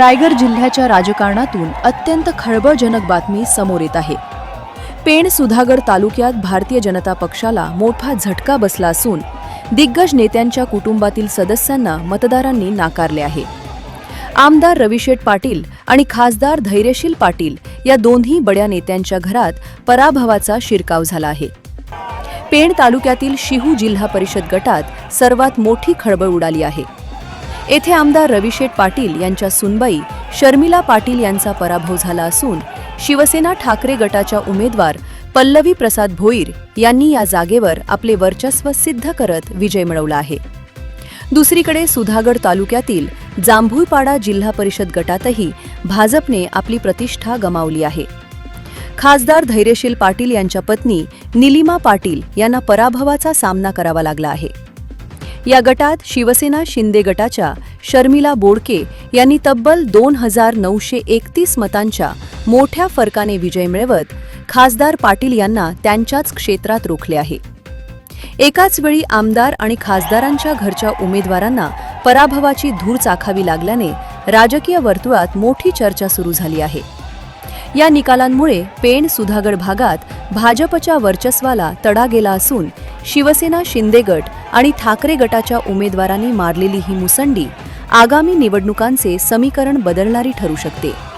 रायगड जिल्ह्याच्या राजकारणातून अत्यंत खळबळजनक बातमी समोर येत आहे. पेण सुधागड तालुक्यात भारतीय जनता पक्षाला मोठा झटका बसला असून दिग्गज नेत्यांच्या कुटुंबातील सदस्यांना मतदारांनी नाकारले आहे. आमदार रविशेठ पाटील आणि खासदार धैर्यशील पाटील या दोन्ही बड्या नेत्यांच्या घरात पराभवाचा शिरकाव झाला आहे. पेण तालुक्यातील शिहू जिल्हा परिषद गटात सर्वात मोठी खळबळ उडाली आहे. येथे आमदार रविशेठ पाटील यांच्या सुनबाई शर्मिला पाटील यांचा पराभव झाला असून शिवसेना ठाकरे गटाच्या उमेदवार पल्लवी प्रसाद भोईर यांनी या जागेवर आपले वर्चस्व सिद्ध करत विजय मिळवला आहे. दुसरीकडे सुधागड तालुक्यातील जांभूळपाडा जिल्हा परिषद गटातही भाजपने आपली प्रतिष्ठा गमावली आहे. खासदार धैर्यशील पाटील यांच्या पत्नी निलिमा पाटील यांना पराभवाचा सामना करावा लागला आहे. या गटात शिवसेना शिंदे गटाच्या शर्मिला बोडके यांनी तब्बल दोन हजार नऊशे एकतीस मतांच्या मोठ्या फरकाने विजय मिळवत खासदार पाटील यांना त्यांच्याच क्षेत्रात रोखले आहे. एकाच वेळी आमदार आणि खासदारांच्या घरच्या उमेदवारांना पराभवाची धूर चाखावी लागल्याने राजकीय वर्तुळात मोठी चर्चा सुरू झाली आहे. या निकालांमुळे पेण सुधागड भागात भाजपच्या वर्चस्वाला तडा गेला असून शिवसेना शिंदे गट आणि ठाकरे गटाच्या उमेदवारांनी मारलेली ही मुसंडी आगामी निवडणुकांचे समीकरण बदलणारी ठरू शकते.